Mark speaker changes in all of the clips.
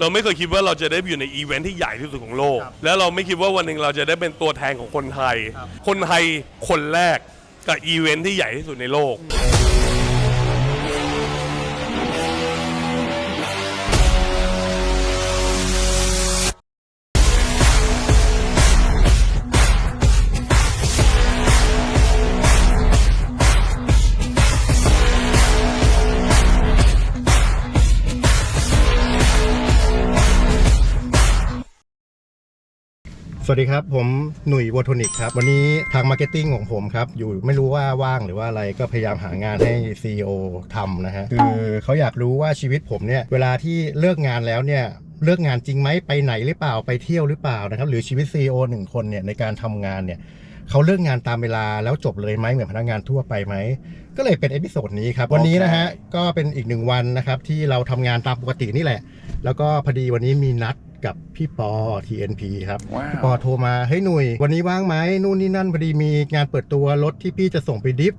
Speaker 1: เราไม่เคยคิดว่าเราจะได้อยู่ในอีเวนท์ที่ใหญ่ที่สุดของโลก
Speaker 2: ครับ
Speaker 1: แล้วเราไม่คิดว่าวันหนึ่งเราจะได้เป็นตัวแทนของคนไทย
Speaker 2: ครับ
Speaker 1: คนไทยคนแรกกับอีเวนท์ที่ใหญ่ที่สุดในโลก
Speaker 2: สวัสดีครับ ผมหนุ่ยวอโทนิกครับ วันนี้ทางมาร์เก็ตติ้งของผมครับ อยู่ไม่รู้ว่าว่างหรือว่าอะไรก็พยายามหางานให้ CEO ทำนะฮะ คือเขาอยากรู้ว่าชีวิตผมเนี่ย เวลาที่เลิกงานแล้วเนี่ยเลิกงานจริงไหมไปไหนหรือเปล่าไปเที่ยวหรือเปล่านะครับ หรือชีวิต CEO หนึ่งคนเนี่ยในการทำงานเนี่ยเขาเลิกงานตามเวลาแล้วจบเลยไหมเหมือนพนักงานทั่วไปไหม ก็เลยเป็นเอพิโซดนี้ครับ วันนี้นะฮะ ก็เป็นอีกหนึ่งวันนะครับ ที่เราทำงานตามปกตินี่แหละ แล้วก็พอดีวันนี้มีนัด กับพี่ปอ TNP ครับพี่ปอโทรมาเฮ้ยหนุ่ยวันนี้ว่างไหมนู่นนี่นั่นพอดีมีงานเปิดตัวรถที่พี่จะส่งไปดิฟ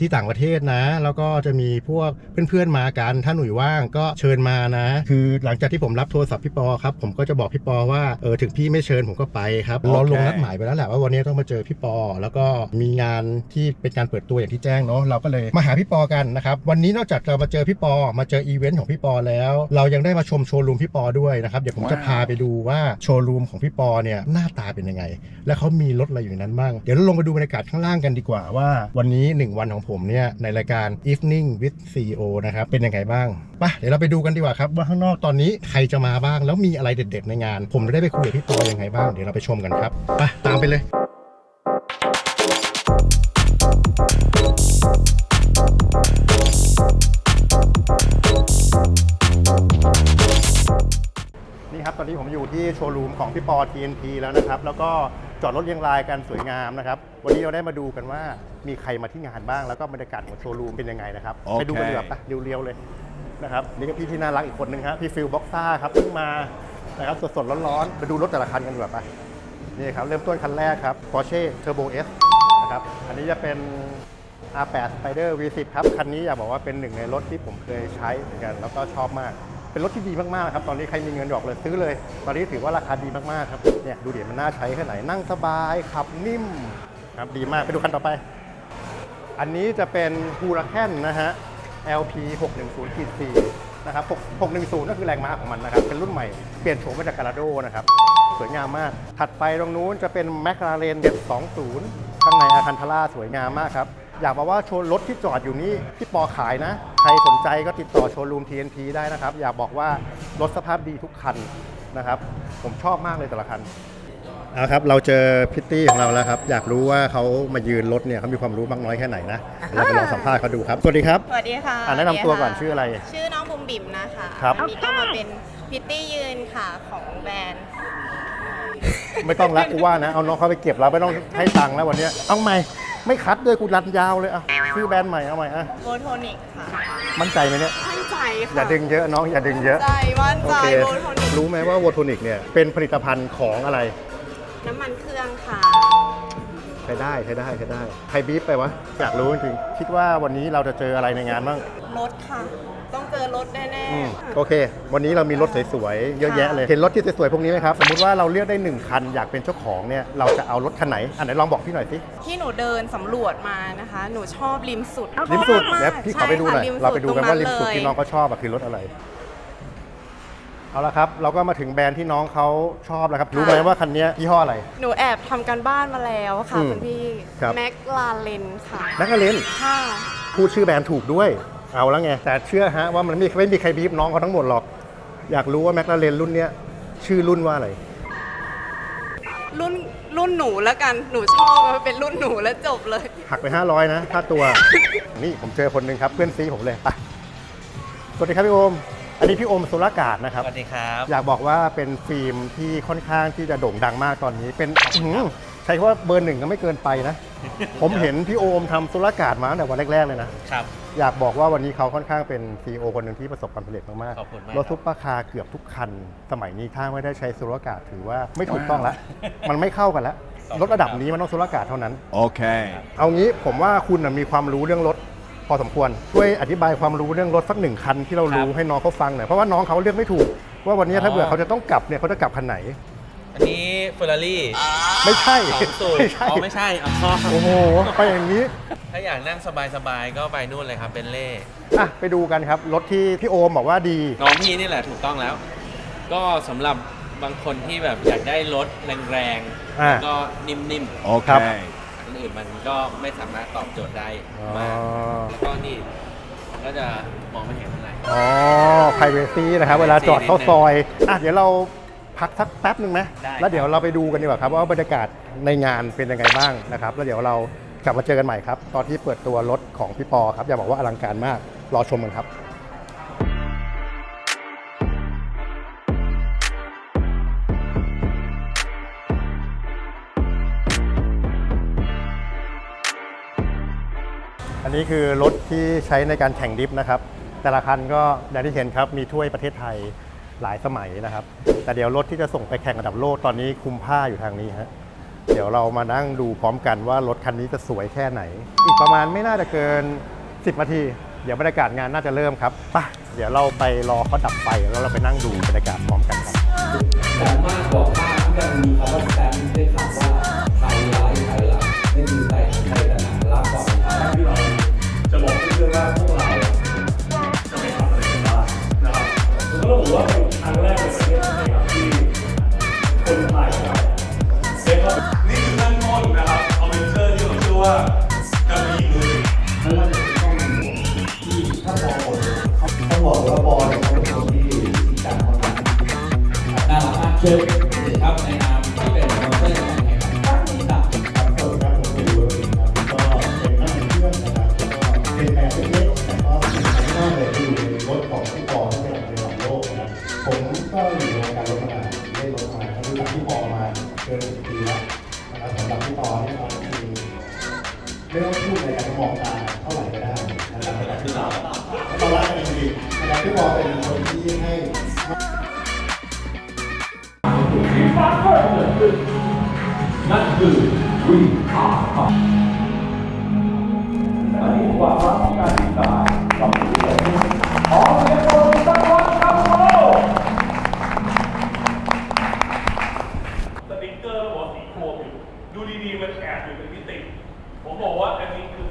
Speaker 2: ที่ต่างประเทศนะ แล้วก็จะมีพวกเพื่อนๆมากัน ถ้าหนุ่ยว่างก็เชิญมานะ คือหลังจากที่ผมรับโทรศัพท์พี่ปอครับ ผมก็จะบอกพี่ปอว่าเออถึงพี่ไม่เชิญผมก็ไปครับ
Speaker 1: โอเค
Speaker 2: เราลงนัดหมายไปแล้วแหละว่าวันนี้ต้องมาเจอพี่ปอ แล้วก็มีงานที่เป็นการเปิดตัวอย่างที่แจ้งเนาะเราก็เลยมาหาพี่ปอกันนะครับวันนี้นอกจากเรามาเจอพี่ปอ มาเจออีเวนต์ของพี่ปอแล้ว เรายังได้มาชมโชว์รูมพี่ปอด้วยนะครับเดี๋ยวผมจะพาไปดูว่าโชว์รูมของพี่ปอเนี่ยหน้าตาเป็นยังไง และเขามีรถอะไรอยู่ในนั้นบ้างเดี๋ยวเราลงไปดูบรรยากาศข้างล่างกันดีกว่าว่า วันนี้ 1 วันของผมเนี่ยในรายการ Evening with CEO นะครับ เป็นยังไงบ้างไปเดี๋ยวเราไปดูกันดีกว่าครับว่าข้างนอกตอนนี้ใครจะมาบ้าง แล้วมีอะไรเด็ดๆในงาน ผมได้ไปคุยกับพี่ปอยังไงบ้าง เดี๋ยวเราไปชมกันครับไปตามไปเลยนี่ครับตอนนี้ผมอยู่ที่โชว์รูมของพี่ปอ TNT แล้วนะครับ แล้วก็ จอดรถเรียงรายกันสวยงามนะครับ วันนี้เราได้มาดูกันว่ามีใครมาที่งานบ้างแล้วก็บรรยากาศของโชว์รูมเป็นยังไงนะครับ
Speaker 3: โอเค
Speaker 2: ไปดูกันดีกว่าปะเรียวๆเลยนะครับนี่ก็พี่ที่น่ารักอีกคนนึงครับพี่ฟิลบ็อกซ่าครับเพิ่งมานะครับสดๆร้อนๆไปดูรถแต่ละคันกันดีกว่าปะนี่ครับเริ่มต้นคันแรกครับ Porsche Turbo S นะครับอันนี้จะเป็น R8 Spider V10 ครับคันนี้อยากบอกว่าเป็นหนึ่งในรถที่ผมเคยใช้เหมือนกันแล้วก็ชอบมาก เป็นรถที่ดีมากๆครับตอนนี้ใครมีเงินดอกเลยซื้อเลย ตอนนี้ถือว่าราคาดีมากๆครับเนี่ยดูเดี๋ยวมันน่าใช้แค่ไหนนั่งสบายขับนิ่มครับดีมากไปดูคันต่อไป อันนี้จะเป็น Huracan นะฮะ LP 610 4นะครับ6 610ก็คือแรงม้าของมันนะครับ เป็นรุ่นใหม่ เปลี่ยนโฉมมาจาก Gallardo นะครับ สวยงามมาก ถัดไปตรงนู้นจะเป็น McLaren 720 ข้างในอาคันทาร่าสวยงามมากครับ อยากบอกว่าโชว์รถที่จอดอยู่นี่พี่ปอขายนะ ใครสนใจก็ติดต่อโชว์รูม TNT ได้นะครับ อยากบอกว่ารถสภาพดีทุกคันนะครับ ผมชอบมากเลยแต่ละคันเอาครับ เราเจอพิตตี้ของเราแล้วครับ อยากรู้ว่าเขามายืนรถเนี่ยเขามีความรู้มากน้อยแค่ไหนนะเราไปลองสัมภาษณ์เขาดูครับ สวัสดีครับ
Speaker 4: สวัสดีค่ะ
Speaker 2: อ่าแนะนำตัวก่อน
Speaker 4: สสดีค่
Speaker 2: ชื่ออะไร
Speaker 4: ชื่อน้องบุมบิ๋มนะคะ
Speaker 2: ครับ
Speaker 4: อันนี้ก็มาเป็นพิตตี้ยืนค่ะของแบรนด์
Speaker 2: ไม่ต้องละกูว่านะ เอาน้องเขาไปเก็บแล้วไม่ต้องให้ตังค์แล้ววันเนี้ยเอาใหม่ ไม่คัดด้วยกูรันยาวเลยอะชื่อแบรนด์ใหม่เอาใหม่อะ
Speaker 4: โบโทนิกค่ะ
Speaker 2: มั่นใจไหมเนี่ย
Speaker 4: มั่นใจค่ะ
Speaker 2: อย่าดึงเยอะน้องอย่าดึงเยอะ
Speaker 4: ใจมั่น
Speaker 2: โอ
Speaker 4: ใจ
Speaker 2: เค
Speaker 4: โบโทนิก
Speaker 2: รู้ไหมว่าวอโทนิกเนี่ยเป็นผลิตภัณฑ์ของอะไร
Speaker 4: น้ำมันเครื่องค่ะ
Speaker 2: ใช้ได้ใช้ได้ใช้ได้ใครบีบไปวะอยากรู้จริงๆคิดว่าวันนี้เราจะเจออะไรในงานบ้าง
Speaker 4: รถค่ะ ต้องเจอรถแน่
Speaker 2: อืมโอเค วันนี้เรามีรถสวยๆ เยอะแยะเลย เห็นรถที่สวยๆ พวกนี้ไหมครับ สมมติว่าเราเลือกได้ 1 คัน อยากเป็นเจ้าของเนี่ย เราจะเอารถคันไหน อันไหนลองบอกพี่หน่อยสิ
Speaker 4: ๆ ที่หนูเดินสำรวจมานะคะ หนูชอบริมสุด
Speaker 2: ริมสุด
Speaker 4: ชอบากๆ
Speaker 2: เดี๋ยวพี่ขอไปดูหน่อย
Speaker 4: ใช่ค่ะ
Speaker 2: เราไปดูกันว่าริมสุด
Speaker 4: ตง
Speaker 2: ที่น้องเขาชอบอะคือรถอะไร เอาละครับ เราก็มาถึงแบรนด์ที่น้องเขาชอบแล้วครับ รู้ไหมว่าคันนี้ยี่ห้ออะไร
Speaker 4: หนูแอบทำการบ้านมาแล้วค่ะ
Speaker 2: อืม
Speaker 4: คุณพี่
Speaker 2: ครับ
Speaker 4: แม็กลาเลนค่ะ
Speaker 2: นักเรียน
Speaker 4: ค่ะ
Speaker 2: พูดชื่อแบรนด์ถูกด้วย เอาแล้วไง แต่เชื่อฮะว่ามันไม่ไม่มีใครบีบน้องเขาทั้งหมดหรอก อยากรู้ว่าแมคลาเรนรุ่นเนี้ยชื่อรุ่นว่าอะไร
Speaker 4: รุ่นรุ่นหนูแล้วกันหนูชอบมันเป็นรุ่นหนูแล้วจบเลย
Speaker 2: หักไป 500 นะค่าตัว นี่ผมเจอคนหนึ่งครับ เพื่อนซีผมเลยไปสวัสดีครับพี่โอม อันนี้พี่โอมโซลากาดนะครับ
Speaker 3: สวัสดีครับ
Speaker 2: อยากบอกว่าเป็นฟิล์มที่ค่อนข้างที่จะโด่งดังมากตอนนี้ เป็นอื้อหือใช้คำว่าเบอร์หนึ่งก็ไม่เกินไปนะ ผมเห็นพี่โอมทำโซลากาดมาตั้งแต่วันแรก ๆ เลยนะ
Speaker 3: ครับ
Speaker 2: อยากบอกว่าวันนี้เขาค่อนข้างเป็น CEO คนหนึ่งที่ประสบความสำเร็จมาก
Speaker 3: ขอบคุณมาก
Speaker 2: รถทุกราคาเกือบทุกคัน สมัยนี้ถ้าไม่ได้ใช้โซลากาศถือว่าไม่ถูกต้องแล้วมันไม่เข้ากันแล้วรถระดับนี้มันต้องโซลากาศเท่านั้น
Speaker 3: Okay.
Speaker 2: เอางี้ผมว่าคุณน่ะมีความรู้เรื่องรถพอสมควรช่วยอธิบายความรู้เรื่องรถสักหนึ่งคันที่เรารู้
Speaker 3: ครับ
Speaker 2: ให้น้องเขาฟังหน่อยเพราะว่าน้องเขาเลือกไม่ถูก ว่าวันนี้ถ้าเผื่อเขาจะต้องกลับเนี่ยเขาจะกลับคันไหน
Speaker 3: อันนี้ เฟอร์รารี่
Speaker 2: ไม่ใช่
Speaker 3: สองสูบ
Speaker 2: ไม่ใช่
Speaker 3: อ๋อไม่ใช่อ๋อ
Speaker 2: โอ้โห ไปอย่างนี้
Speaker 3: ถ้าอยากนั่งสบายๆ ก็ไปนู่นเลยครับเป็นเล่
Speaker 2: อะ ไปดูกันครับ รถที่พี่โอมบอกว่าดี
Speaker 3: น้องพี่นี่แหละถูกต้องแล้ว ก็สำหรับบางคนที่แบบอยากได้รถแรง
Speaker 2: อ่า
Speaker 3: ๆก็นิ่ม
Speaker 2: ครับ
Speaker 3: ๆอันอื่นมันก็ไม่สามารถตอบโจทย์ได้
Speaker 2: อ๋อ
Speaker 3: มากแล้วก็นี่ก็จะมองไม่เห็นเท่าไหร่
Speaker 2: อ๋อ privacy นะครับ เวลาจอดเข้าซอย อะ เดี๋ยวเรา พักสักแป๊บหนึ่งไหม
Speaker 3: ได้
Speaker 2: แล้วเดี๋ยวเราไปดูกันดีกว่าครับว่าบรรยากาศในงานเป็นยังไงบ้างนะครับ แล้วเดี๋ยวเรากลับมาเจอกันใหม่ครับ ตอนที่เปิดตัวรถของพี่ปอครับอย่าบอกว่าอลังการมากรอชมกันครับ อันนี้คือรถที่ใช้ในการแข่งดริฟต์นะครับ แต่ละคันก็อย่างที่เห็นครับมีถ้วยประเทศไทย หลายสมัยนะครับ แต่เดี๋ยวรถที่จะส่งไปแข่งระดับโลกตอนนี้คุมผ้าอยู่ทางนี้ฮะเดี๋ยวเรามานั่งดูพร้อมกันว่ารถคันนี้จะสวยแค่ไหน อีกประมาณไม่น่าจะเกิน 10นาที เดี๋ยวบรรยากาศงานน่าจะเริ่มครับปะเดี๋ยวเราไปรอเขาดับไฟแล้วเราไปนั่งดูบรรยากาศพร้อมกันครับ
Speaker 5: แต่มากกว่าภาพที่มันมีคำว่าแซมด้วยคำว่าารักมเชิญครับในนามที่เป็นสปอนเซอร์ในการแข่งขันครั้งนี้ครับ
Speaker 2: ครับสวัสดีครับผมเป็นยูโรสิงครับก็เป็นนักเพื่อนนะครับก็เป็นแบบเล็กๆแต่ก็สิ่งที่น่าเลยที่อยู่ในรถของพี่ปอที่เป็นระดับโลกนะครับผมก็อยู่ในวงการรถมาได้รถมาก็รู้จักพี่ปอมาเกินสิบปีแล้วนะครับสำหรับพี่ปอเนี่ยเราคือไม่ต้องพูดในการมองตาเท่าไหร่ก็ได้นะครับสำหรับพี่ปอเรารักกันจริงๆนะครับพี่ปอเป็นคนที่ให้
Speaker 5: นั่นคือวิ่งขาครับอันนี้คือความรักของการศึกษากับผู้เรียนขอเสียงปรบมือสักครั้งครับโอ้
Speaker 1: สติ๊กเกอร์หัวสีโครมอยู่ ดูดีๆมันแอบอยู่เป็นมิติ ผมบอกว่าอันนี้คือ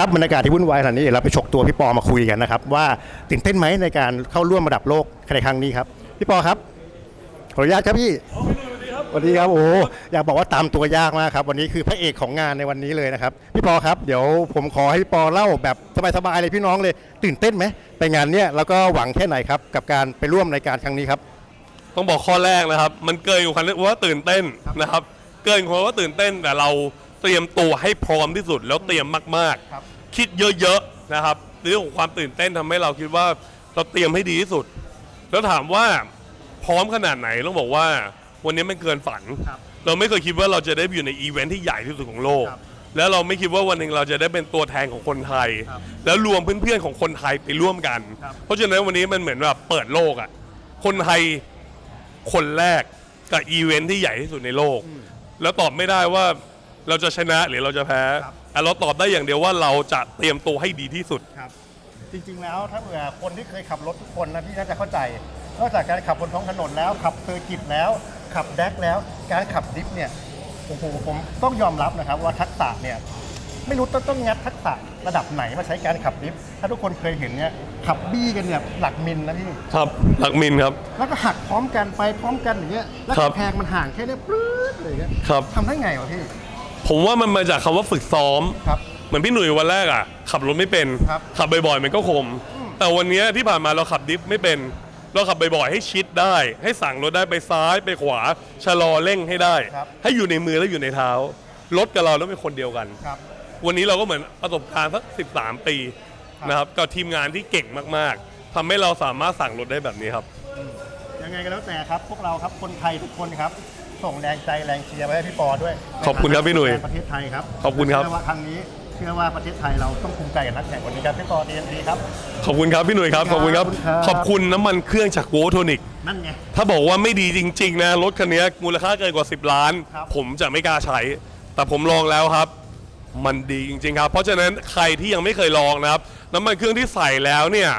Speaker 1: ค
Speaker 2: รับบรรยากาศที่วุ่นวายขนาดนี้เดี๋ยวเราไปฉกตัวพี่ปอมาคุยกันนะครับ ว่าตื่นเต้นไหมในการเข้าร่วมระดับโลกในครั้งนี้ครับ พี่ปอครับขออนุญาตครับพี่สวัสดีครับโอ้โหอยากบอกว่าตามตัวยากมากครับ วันนี้คือพระเอกของงานในวันนี้เลยนะครับ พี่ปอครับ เดี๋ยวผมขอให้พี่ปอเล่าแบบสบายๆเลยพี่น้องเลย ตื่นเต้นไหมไปงานเนี้ยแล้วก็หวังแค่ไหนครับ กับการไปร่วมในการครั้งนี้ครับ
Speaker 1: ต้องบอกข้อแรกนะครับ มันเกินกว่าคำว่าตื่นเต้นนะครับ เกินกว่าตื่นเต้นแต่เรา เตรียมตัวให้พร้อมที่สุด แล้วเตรียมมาก
Speaker 2: ครับ
Speaker 1: ๆคิดเยอะๆนะครับเรื่องของความตื่นเต้นทำให้เราคิดว่าเราเตรียมให้ดีที่สุด แล้วถามว่าพร้อมขนาดไหนต้องบอกว่า วันนี้มันเกินฝัน
Speaker 2: ครับ
Speaker 1: เราไม่เคยคิดว่าเราจะได้อยู่ในอีเวนท์ที่ใหญ่ที่สุดของโลก
Speaker 2: ครับ
Speaker 1: แล้วเราไม่คิดว่าวันหนึ่งเราจะได้เป็นตัวแทนของคนไทย
Speaker 2: ครับ
Speaker 1: แล้วรวมเพื่อนๆของคนไทยไปร่วมกัน
Speaker 2: ครับ
Speaker 1: เพราะฉะนั้นวันนี้มันเหมือนแบบเปิดโลกอะ่ะคนไทยคนแรกกับอีเวนท์ที่ใหญ่ที่สุดในโลก แล้วตอบไม่ได้ว่า เราจะชนะหรือเราจะแพ้
Speaker 2: ครับ
Speaker 1: อะเราตอบได้อย่างเดียวว่าเราจะเตรียมตัวให้ดีที่สุด
Speaker 2: ครับ จริงๆแล้วถ้าเผื่อคนที่เคยขับรถทุกคนนะพี่น่าจะเข้าใจนอกจากการขับบนท้องถนนแล้วขับเซอร์กิตแล้ว ขับแดกแล้ว การขับดริฟต์เนี่ยโอ้โหผมต้องยอมรับนะครับว่าทักษะเนี่ยไม่รู้ต้องต้องงัดทักษะระดับไหนมาใช้การขับดริฟต์ถ้าทุกคนเคยเห็นเนี่ยขับบี้กันเนี่ยหลักมิลนะพี่
Speaker 1: ครับหลักมินครับ
Speaker 2: แล้วก็หักพร้อมกันไปพร้อมกันอย่างเงี้ยแล้ว
Speaker 1: ครับ
Speaker 2: กำแพงมันห่างแค่เนี้ยปลื้ดเลยเงี้ย
Speaker 1: ครับ
Speaker 2: ทำได้ไงวะพี่
Speaker 1: ผมว่ามันมาจากคำว่าฝึกซ้อม
Speaker 2: ครับ
Speaker 1: เหมือนพี่หนุ่ยวันแรกอะ ขับรถไม่เป็น
Speaker 2: ครับ
Speaker 1: ขับบ่อยๆ มันก็คม แต่วันเนี้ยที่ผ่านมาเราขับดิฟไม่เป็น เราขับบ่อยๆ ให้ชิดได้ ให้สั่งรถได้ไปซ้ายไปขวา ชะลอเร่งให้ได้
Speaker 2: ครับ
Speaker 1: ให้อยู่ในมือแล้วอยู่ในเท้า รถกับเราแล้วเป็นคนเดียวกัน
Speaker 2: ครับ
Speaker 1: วันนี้เราก็เหมือนประสบการณ์สัก 13 ปี
Speaker 2: ครับ
Speaker 1: นะครับกับทีมงานที่เก่งมากๆทำให้เราสามารถสั่งรถได้แบบนี้ครับ
Speaker 2: ยังไงก็แล้วแต่ครับ พวกเราครับคนไทยทุกคนครับ ส่งแรงใจแรงเชียร์ไว้ให้พี่ปอด้วย
Speaker 1: ขอบคุณครับพี่หนุ่ย
Speaker 2: ใฐาะประเทศไทยครับ
Speaker 1: ขอบคุณครับ
Speaker 2: เชื่อว่าครั้งนี้เชื่อว่าประเทศไทยเราต้องภูมิใจกับนักแข่งคนนี้ครับพี่ปอดีดีครับ
Speaker 1: ขอบคุณครับพี่หนุ่ยครับขอบคุณครับ
Speaker 2: ครับ
Speaker 1: ขอบคุณน้ำมันเครื่องจากโวโทนิก
Speaker 2: นั่นไง
Speaker 1: ถ้าบอกว่าไม่ดีจริง ๆ นะ รถคันนี้มูลค่าเกินกว่า 10 ล้าน
Speaker 2: ครับ
Speaker 1: ผมจะไม่กล้าใช้ แต่ผมลองแล้วครับ มันดีจริง ๆ ครับ เพราะฉะนั้นใครที่ยังไม่เคยลองนะครับน้ำมันเครื่องที่ใส่แล้วเนี่ย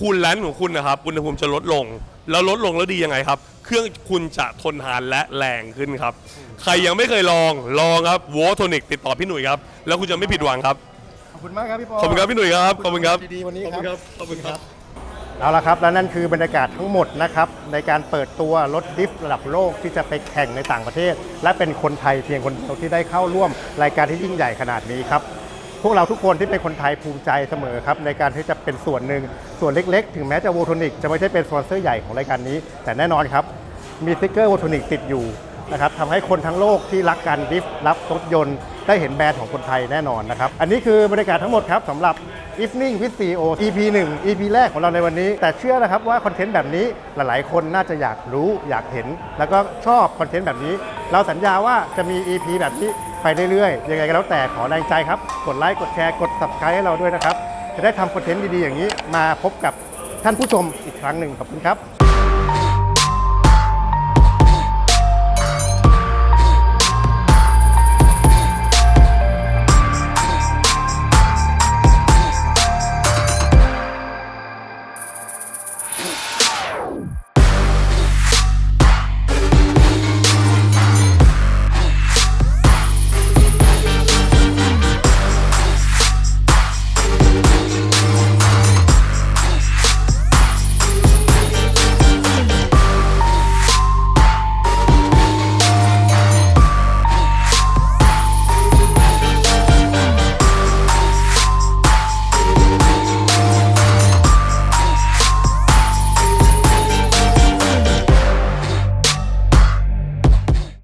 Speaker 1: คูลแลนด์ของคุณนะครับอุณหภูมิจะลดลง แล้วลดลงแล้วดียังไงครับ เครื่องคุณจะทนทานและแรงขึ้นครับ ใครยังไม่เคยลองลองครับโวโทนิกติดต่อพี่หนุ่ยครับ แล้วคุณจะไม่ผิดหวังครับ
Speaker 2: ขอบคุณมากครับพี่ปอ
Speaker 1: ขอบคุณครับพี่หนุ่ยครับ ขอบคุณครับ
Speaker 2: ดีๆวันนี้
Speaker 1: ขอบ
Speaker 2: ค
Speaker 1: คุ
Speaker 2: รับ
Speaker 1: ณครับขอบคุณครับ
Speaker 2: เอาละครับ และนั่นคือบรรยากาศทั้งหมดนะครับ ในการเปิดตัวรถดิฟระดับโลกที่จะไปแข่งในต่างประเทศ และเป็นคนไทยเพียงคนเดียวที่ได้เข้าร่วมรายการที่ยิ่งใหญ่ขนาดนี้ครับ พวกเราทุกคนที่เป็นคนไทยภูมิใจเสมอครับในการที่จะเป็นส่วนหนึ่งส่วนเล็กๆ ถึงแม้จะโวทนิกจะไม่ใช่เป็นสปอนเซอร์ใหญ่ของรายการนี้ แต่แน่นอนครับมีสติ๊กเกอร์โวทนิกติดอยู่นะครับทำให้คนทั้งโลกที่รักการดริฟรับรถยนต์ ได้เห็นแบรนด์ของคนไทยแน่นอนนะครับ อันนี้คือบรรยากาศทั้งหมดครับสำหรับ Evening with CEO EP 1 EP แรกของเราในวันนี้ แต่เชื่อนะครับว่าคอนเทนต์แบบนี้หลายๆ คนน่าจะอยากรู้อยากเห็น แล้วก็ชอบคอนเทนต์แบบนี้ เราสัญญาว่าจะมี EP แบบนี้ ไปเรื่อยๆ ยังไงก็แล้วแต่ขอแรงใจครับ กดไลค์ กดแชร์ กด subscribe ให้เราด้วยนะครับ จะได้ทำคอนเทนต์ดีๆอย่างนี้มาพบกับท่านผู้ชมอีกครั้งหนึ่งขอบคุณครับ